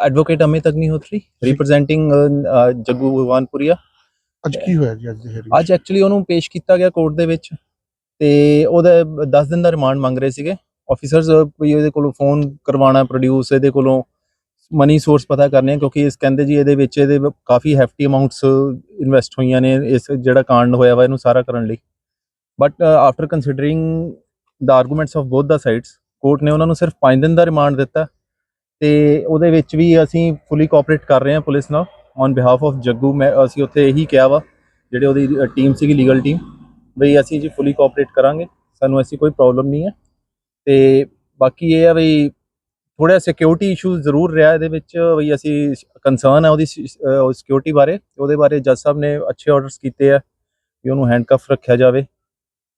Advocate Amit Agnihotri representing Jaggu Bhagwanpuria ਅੱਜ ਕੀ ਹੋਇਆ ਜੀ ਅੱਜ ਦੇ 'ਚ? ਅੱਜ ਐਕਚੁਅਲੀ ਉਹਨੂੰ ਪੇਸ਼ ਕੀਤਾ ਗਿਆ ਕੋਰਟ ਦੇ ਵਿੱਚ ਤੇ ਉਹਦਾ 10 ਦਿਨ ਦਾ ਰਿਮਾਂਡ ਮੰਗ ਰਹੇ ਸੀਗੇ। ਆਫੀਸਰਸ ਇਹਦੇ ਕੋਲੋਂ ਫੋਨ ਕਰਵਾਉਣਾ ਪ੍ਰੋਡਿਊਸ ਇਹਦੇ ਕੋਲੋਂ ਮਨੀ ਸੋਰਸ ਪਤਾ ਕਰਨੇ ਕਿਉਂਕਿ ਇਸ ਕਹਿੰਦੇ ਜੀ ਇਹਦੇ ਵਿੱਚ ਇਹਦੇ ਕਾਫੀ ਹੈਫਟੀ ਅਮਾਉਂਟਸ ਇਨਵੈਸਟ ਹੋਈਆਂ ਨੇ ਇਸ ਜਿਹੜਾ ਕਾਂਡ ਹੋਇਆ ਵਾ ਇਹਨੂੰ ਸਾਰਾ ਕਰਨ ਲਈ। But after considering the arguments of both the sides court ਨੇ ਉਹਨਾਂ ਨੂੰ ਸਿਰਫ 5 ਦਿਨ ਦਾ ਰਿਮਾਂਡ ਦਿੱਤਾ। ਤੇ ਉਹਦੇ ਵਿੱਚ ਵੀ ਅਸੀਂ ਫੁੱਲੀ ਕੋਆਪਰੇਟ ਕਰ ਰਹੇ ਹਾਂ ਪੁਲਿਸ ਨਾਲ। ਔਨ ਬਿਹਾਫ ਆਫ ਜੱਗੂ, ਮੈਂ, ਅਸੀਂ ਉੱਥੇ ਇਹੀ ਕਿਹਾ ਵਾ, ਜਿਹੜੇ ਉਹਦੀ ਟੀਮ ਸੀਗੀ ਲੀਗਲ ਟੀਮ ਬਈ ਅਸੀਂ ਜੀ ਫੁੱਲੀ ਕੋਆਪਰੇਟ ਕਰਾਂਗੇ, ਸਾਨੂੰ ਐਸੀ ਕੋਈ ਪ੍ਰੋਬਲਮ ਨਹੀਂ ਹੈ। ਤੇ ਬਾਕੀ ਇਹ ਆ ਬਈ ਥੋੜਾ ਸਿਕਿਉਰਿਟੀ ਇਸ਼ੂ ਜ਼ਰੂਰ ਰਿਹਾ ਇਹਦੇ ਵਿੱਚ, ਬਈ ਅਸੀਂ ਕੰਸਰਨ ਹੈ ਉਹਦੀ ਸਿਕਿਉਰਿਟੀ ਬਾਰੇ। ਉਹਦੇ ਬਾਰੇ ਜੱਜ ਸਾਹਿਬ ਨੇ ਅੱਛੇ ਆਰਡਰਸ ਕੀਤੇ ਆ ਵੀ ਉਹਨੂੰ ਹੈਂਡਕਫ ਰੱਖਿਆ ਜਾਵੇ।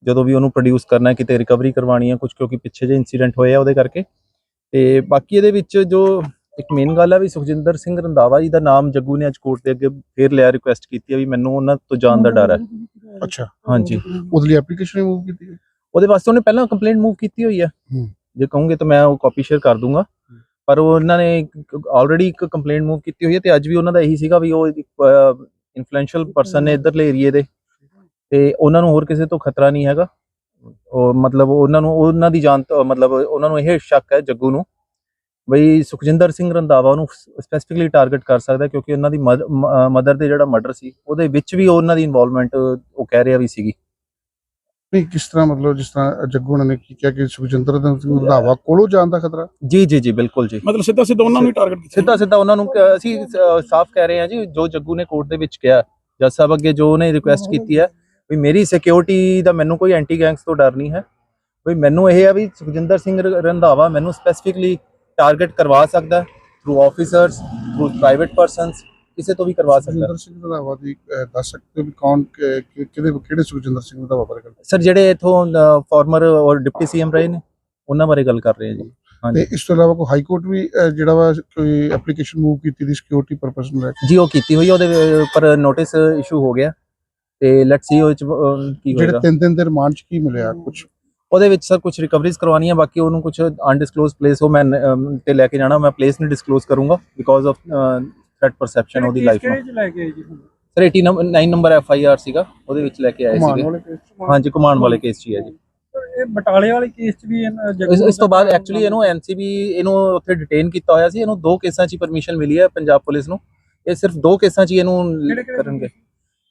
ਜਦੋਂ ਵੀ ਉਹਨੂੰ ਪ੍ਰੋਡਿਊਸ ਕਰਨਾ ਕਿਤੇ ਰਿਕਵਰੀ ਕਰਵਾਉਣੀ ਹੈ ਕੁਝ ਕਿਉਂਕਿ ਪਿੱਛੇ ਜੇ ਇਨਸੀਡੈਂਟ ਹੋਏ ਆ ਉਹਦੇ ਕਰਕੇ। ਤੇ ਬਾਕੀ ਇਹਦੇ ਵਿੱਚ ਜੋ ਇੱਕ ਮੇਨ ਗੱਲ ਆ ਵੀ ਸੁਖਜਿੰਦਰ ਸਿੰਘ ਰੰਧਾਵਾ ਜੀ ਦਾ ਨਾਮ ਜੱਗੂ ਨੇ ਅੱਜ ਕੋਰਟ ਦੇ ਅੱਗੇ ਫੇਰ ਲਿਆ ਰਿਕੁਐਸਟ ਕੀਤੀ ਆ ਵੀ ਮੈਨੂੰ ਉਹਨਾਂ ਤੋਂ ਜਾਣ ਦਾ ਡਰ ਹੈ। ਅੱਛਾ। ਹਾਂਜੀ। ਉਹਦੇ ਲਈ ਐਪਲੀਕੇਸ਼ਨ ਰਿਮੂਵ ਕੀਤੀ ਹੈ? ਉਹਦੇ ਵਾਸਤੇ ਉਹਨੇ ਪਹਿਲਾਂ ਕੰਪਲੇਂਟ ਮੂਵ ਕੀਤੀ ਹੋਈ ਆ। ਜੇ ਕਹੋਗੇ ਤਾਂ ਮੈਂ ਉਹ ਕਾਪੀ ਸ਼ੇਅਰ ਕਰ ਦੂੰਗਾ। ਪਰ ਉਹ ਉਹਨਾਂ ਨੇ ਆਲਰੇਡੀ ਇੱਕ ਕੰਪਲੇਂਟ ਮੂਵ ਕੀਤੀ ਹੋਈ ਹੈ ਤੇ ਅੱਜ ਵੀ ਉਹਨਾਂ ਦਾ ਇਹੀ ਸੀਗਾ ਵੀ ਉਹ ਇਨਫਲੂਐਂਸ਼ੀਅਲ ਪਰਸਨ ਨੇ ਇਧਰਲੇ ਏਰੀਏ ਦੇ। ਤੇ ਉਹਨਾਂ ਨੂੰ ਹੋਰ ਕਿਸੇ ਤੋਂ ਖਤਰਾ ਨਹੀਂ ਹੈਗਾ। ਉਹ ਮਤਲਬ ਉਹਨਾਂ ਨੂੰ ਉਹਨਾਂ ਦੀ ਜਾਨ ਤੋਂ ਮਤਲਬ ਉਹਨਾਂ ਨੂੰ ਇਹ ਸ਼ੱਕ ਹੈ ਜੱਗੂ ਨੂੰ ਬਈ ਸੁਖਜਿੰਦਰ ਸਿੰਘ ਰੰਧਾਵਾ ਉਹਨੂੰ ਸਪੈਸੀਫਿਕਲੀ ਟਾਰਗੇਟ ਕਰ ਸਕਦਾ ਕਿਉਂਕਿ ਉਹਨਾਂ ਦੀ ਮਦਰ ਦੇ ਜਿਹੜਾ ਮਰਡਰ ਸੀ ਉਹਦੇ ਵਿੱਚ ਵੀ ਉਹਨਾਂ ਦੀ ਇਨਵੋਲਵਮੈਂਟ ਉਹ ਕਹਿ ਰਿਹਾ ਵੀ ਸੀਗੀ। ਨਹੀਂ ਕਿਸ ਤਰ੍ਹਾਂ ਮਤਲਬ ਜਿਸ ਤਰ੍ਹਾਂ ਜੱਗੂ ਨੇ ਕੀ ਕਿਹਾ ਕਿ ਸੁਖਜਿੰਦਰ ਸਿੰਘ ਰੰਧਾਵਾ ਕੋਲੋਂ ਜਾਣ ਦਾ ਖਤਰਾ? ਜੀ ਜੀ ਜੀ ਬਿਲਕੁਲ ਜੀ। ਮਤਲਬ ਸਿੱਧਾ ਸਿੱਧਾ ਉਹਨਾਂ ਨੂੰ ਹੀ ਟਾਰਗੇਟ ਕੀਤਾ। ਸਿੱਧਾ ਸਿੱਧਾ ਉਹਨਾਂ ਨੂੰ ਅਸੀਂ ਸਾਫ਼ ਕਹਿ ਰਹੇ ਹਾਂ ਜੀ ਜੋ ਜੱਗੂ ਨੇ ਕੋਰਟ ਦੇ ਵਿੱਚ ਕਿਹਾ ਜੱਜ ਸਾਹਿਬ ਅੱਗੇ ਜੋ ਉਹਨੇ ਰਿਕੁਐਸਟ ਕੀਤੀ ਹੈ ਵੀ ਮੇਰੀ ਸਿਕਿਉਰਿਟੀ ਦਾ ਮੈਨੂੰ ਕੋਈ ਐਂਟੀ ਗੈਂਗਸ ਤੋਂ ਡਰ ਨਹੀਂ ਹੈ। ਵੀ ਮੈਨੂੰ ਇਹ ਹੈ ਵੀ ਸੁਖਜਿੰਦਰ ਸਿੰਘ ਰੰਧਾਵਾ ਮੈਨੂੰ ਸਪੈਸੀਫਿਕਲੀ ਟਾਰਗੇਟ ਕਰਵਾ ਸਕਦਾ through officers through private persons ਕਿਸੇ ਤੋਂ ਵੀ ਕਰਵਾ ਸਕਦਾ ਸੁਖਜਿੰਦਰ ਸਿੰਘ ਰੰਧਾਵਾ ਦੀ ਦੱਸ ਸਕਦੇ ਹੋ ਵੀ ਕੌਣ ਕਿਹਦੇ ਕਿਹੜੇ ਸੁਖਜਿੰਦਰ ਸਿੰਘ ਰੰਧਾਵਾ ਬਾਰੇ ਗੱਲ ਸਰ ਜਿਹੜੇ ਇਥੋਂ ਫਾਰਮਰ ਔਰ ਡਿਪਟੀ ਸੀਐਮ ਰਹੇ ਨੇ ਉਹਨਾਂ ਬਾਰੇ ਗੱਲ ਕਰ ਰਹੇ ਹਾਂ ਜੀ। ਤੇ ਇਸ ਤੋਂ ਇਲਾਵਾ ਕੋਈ ਹਾਈ ਕੋਰਟ ਵੀ ਜਿਹੜਾ ਵਾ ਕੋਈ ਐਪਲੀਕੇਸ਼ਨ ਮੂਵ ਕੀਤੀ ਦੀ ਸਿਕਿਉਰਿਟੀ ਪਰਪਸ ਨੂੰ ਲੈ ਕੇ? ਜੀ ਉਹ ਕੀਤੀ ਹੋਈ ਉਹਦੇ ਉੱਪਰ ਨੋਟਿਸ ਇਸ਼ੂ ਹੋ ਗਿਆ। ਤੇ ਲੈਟਸ ਸੀ ਉਹ 'ਚ, ਅਹ, ਕੀ ਜਿਹੜੇ ਹੋਏਗਾ। ਤਿੰਨ ਦਿਨ ਦੇ ਰਿਮਾਂਡ ਚ ਕੀ ਮਿਲਿਆ ਕੁਝ ਉਹਦੇ ਵਿੱਚ ਸਰ ਕੁਝ ਰਿਕਵਰੀਜ਼ ਕਰਵਾਉਣੀਆਂ ਬਾਕੀ ਉਹਨੂੰ ਕੁਝ ਅਨਡਿਸਕਲੋਜ਼ ਪਲੇਸ ਉਹ ਮੈਂ ਅਮ, ਤੇ ਲੈ ਕੇ ਜਾਣਾ ਮੈਂ ਪਲੇਸ ਨਹੀਂ ਡਿਸਕਲੋਜ਼ ਕਰੂੰਗਾ ਬਿਕੋਜ਼ ਆਫ ਥ੍ਰੈਟ ਪਰਸੈਪਸ਼ਨ ਉਹਦੀ ਲਾਈਫ ਨੂੰ। ਚ ਲੈ ਕੇ ਆਏ ਜੀ ਹੁਣ? Sir 89 number F I R ਸੀਗਾ ਉਹਦੇ ਵਿੱਚ ਲੈ ਕੇ ਆਏ ਘੁਮਾਉਣ ਸੀਗੇ। ਵਾਲੇ case 'ਚ? ਹਾਂਜੀ ਕਮਾਂਡ ਵਾਲੇ ਕੇਸ 'ਚ ਹੀ ਹੈ ਜੀ। ਇਹ ਬਟਾਲੇ ਵਾਲੇ ਕੇਸ ਚ ਵੀ ਇਹਨਾਂ ਜੱਗੂ ਇਸ ਇਸ ਤੋਂ ਬਾਅਦ ਐਕਚੁਅਲੀ ਇਹਨੂੰ ਐਨਸੀਬੀ ਇਹਨੂੰ ਉੱਥੇ ਡਿਟੇਨ ਕੀਤਾ ਹੋਇਆ ਸੀ ਇਹਨੂੰ ਦੋ ਕੇਸਾਂ 'ਚ ਪਰਮਿਸ਼ਨ ਮਿਲੀ ਹੈ ਪੰਜਾਬ ਪੁਲਿਸ ਨੂੰ। ਇਹ ਸਿਰਫ ਦੋ ਕੇਸਾਂ 'ਚ ਹੀ ਇਹਨੂੰ ਕਿਹੜੇ-ਕਿਹੜੇ ਕਰਨਗੇ।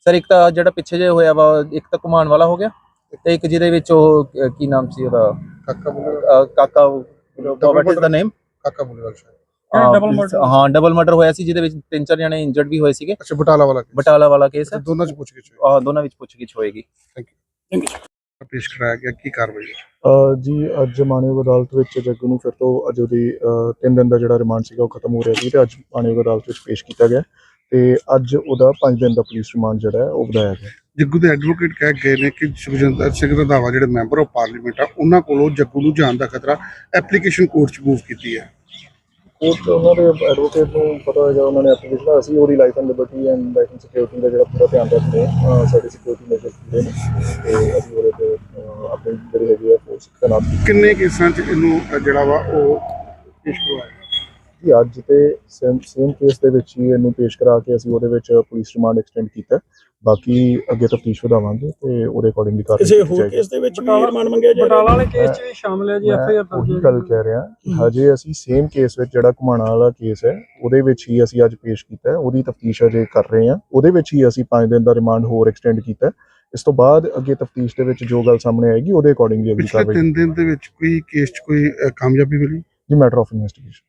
ਸਰ ਇੱਕ ਤਾਂ ਜਿਹੜਾ ਪਿੱਛੇ ਜੇ ਹੋਇਆ ਵਾ ਇੱਕ ਤਾਂ ਕਮਾਂਡ ਵਾਲਾ ਹੋ ਗਿਆ ਤੇ ਇੱਕ ਜਿਹਦੇ ਵਿੱਚ ਉਹ ਕੀ ਨਾਮ ਸੀ ਉਹਦਾ? ਕਾਕਾ ਬੁਲੇ ਕਾਕਾ ਵਾਟ ਇਜ਼ ਦਾ ਨੇਮ ਕਾਕਾ ਬੁਲੇ ਵਾਲਾ ਸ਼ਾਇਦ। ਹਾਂ, double murder ਹਾਂ ਡਬਲ ਮਰਡਰ ਹੋਇਆ ਸੀ ਜਿਹਦੇ ਵਿੱਚ ਤਿੰਨ ਚਾਰ ਜਣੇ ਇੰਜਰਡ ਵੀ ਹੋਏ ਸੀਗੇ। ਅੱਛਾ ਬਟਾਲਾ ਵਾਲਾ case। ਬਟਾਲਾ ਵਾਲਾ ਕੇਸ ਹੈ। ਦੋਨਾਂ ਚ ਪੁੱਛ ਕੇ ਆਹ, ਦੋਨਾਂ ਵਿੱਚ ਪੁੱਛਗਿੱਛ ਹੋਏਗੀ। ਪੇਸ਼ ਕਰਾਇਆ ਗਿਆ ਕੀ ਕਾਰਵਾਈ? ਅ, ਜੀ ਅੱਜ ਮਾਨਯੋਗ ਅਦਾਲਤ ਵਿੱਚ ਜੱਗੂ ਨੂੰ ਫਿਰ ਤੋਂ ਅੱਜ 3 ਦਿਨ ਦਾ ਜਿਹੜਾ ਰਿਮਾਂਡ ਸੀਗਾ ਉਹ ਖਤਮ ਹੋ ਰਿਹਾ ਸੀ ਤੇ ਅੱਜ ਮਾਨਯੋਗ ਅਦਾਲਤ ਵਿੱਚ ਪੇਸ਼ ਕੀਤਾ ਗਿਆ। ਤੇ ਅੱਜ ਉਹਦਾ 5 ਦਿਨ ਦਾ ਪੁਲਿਸ ਰਿਮਾਂਡ ਜਿਹੜਾ ਹੈ ਉਹ ਵਧਾਇਆ ਗਿਆ। ਜੱਗੂ ਦੇ ਐਡਵੋਕੇਟ ਕਹਿ ਗਏ ਨੇ ਕਿ ਸੁਖਜਿੰਦਰ ਸਿੰਘ ਰੰਧਾਵਾ ਜਿਹੜੇ ਮੈਂਬਰ ਆਫ ਪਾਰਲੀਮੈਂਟ ਆ ਉਹਨਾਂ ਕੋਲੋਂ ਜੱਗੂ ਨੂੰ ਜਾਣ ਦਾ ਖਤਰਾ ਐਪਲੀਕੇਸ਼ਨ ਕੋਰਟ ਚ ਮੂਵ ਕੀਤੀ ਹੈ। ਕੋਰਟ ਉਹਨਾਂ ਦੇ ਐਡਵੋਕੇਟ ਨੂੰ ਪਤਾ ਹੈਗਾ ਉਹਨਾਂ ਨੇ ਐਪਲੀਕੇਸ਼ਨ ਅਸੀਂ ਉਹਦੀ life and liberty and life and security ਦਾ ਜਿਹੜਾ ਪੂਰਾ ਧਿਆਨ ਰੱਖਦੇ ਹਾਂ ਸਾਡੀ ਸਿਕਿਉਰਿਟੀ ਮੇਜਰ ਪੂਰੇ ਨੇ। ਤੇ ਅਸੀਂ ਉਹਦੇ ਤੇ ਆਪਣੀ ਜਿਹੜੀ ਹੈਗੀ ਹੈ ਫੋਰਸ ਤੈਨਾਤ ਕਿੰਨੇ ਕੇਸਾਂ ਚ ਇਹਨੂੰ ਜਿਹੜਾ ਵਾ ਉਹ ਪੇਸ਼ ਕਰਵਾਇਆ? ਜੀ ਅੱਜ ਤੇ ਸੇਮ ਸੇਮ ਕੇਸ ਦੇ ਵਿੱਚ ਹੀ ਇਹਨੂੰ ਪੇਸ਼ ਕਰਾ ਕੇ ਅਸੀਂ ਉਹਦੇ ਵਿੱਚ ਪੁਲਿਸ ਰਿਮਾਂਡ ਐਕਸਟੈਂਡ ਕੀਤਾ। ਬਾਕੀ ਅੱਗੇ ਤਫਤੀਸ਼ ਵਧਾਵਾਂਗੇ ਤੇ ਉਹਦੇ ਅਕੋਰਡਿੰਗਲੀ ਕਾਰਵਾਈ ਕਿਸੇ ਕੀਤੀ ਹੋਰ ਜਾਏਗੀ। ਕੇਸ ਦੇ ਵਿੱਚ ਵੀ ਰਿਮਾਂਡ ਮੰਗਿਆ ਜਾ ਬਟਾਲਾ ਵਾਲੇ ਕੇਸ 'ਚ ਵੀ ਸ਼ਾਮਲ ਹੈ ਜੀ ਐਫ ਆਈ ਆਰ ਦਰਜ ਉਹੀ ਹੈ ਗੱਲ ਕਹਿ ਰਿਹਾ। ਕਿ ਹਜੇ ਅਸੀਂ ਸੇਮ ਕੇਸ ਵਿੱਚ ਜਿਹੜਾ ਘੁਮਾਣਾ ਵਾਲਾ ਕੇਸ ਹੈ ਉਹਦੇ ਵਿੱਚ ਹੀ ਅਸੀਂ ਅੱਜ ਪੇਸ਼ ਕੀਤਾ ਉਹਦੀ ਤਫਤੀਸ਼ ਅਜੇ ਕਰ ਰਹੇ ਹਾਂ। ਉਹਦੇ ਵਿੱਚ ਹੀ ਅਸੀਂ 5 ਦਿਨ ਦਾ ਰਿਮਾਂਡ ਹੋਰ ਐਕਸਟੈਂਡ ਕੀਤਾ। ਇਸ ਤੋਂ ਬਾਅਦ ਅੱਗੇ ਤਫਤੀਸ਼ ਦੇ ਵਿੱਚ ਜੋ ਗੱਲ ਸਾਹਮਣੇ ਆਏਗੀ ਉਹਦੇ ਅਕੋਰਡਿੰਗਲੀ ਅਗਲੀ ਪਿਛਲੇ ਕਾਰਵਾਈ ਤਿੰਨ ਦਿਨ ਦੇ ਵਿੱਚ ਕੋਈ ਕੇਸ ਚ ਕੋਈ ਕਾਮਯਾਬੀ ਮਿਲੀ? ਜੀ ਮੈਟਰ ਆਫ ਇਨਵੈਸਟੀਗੇਸ਼ਨ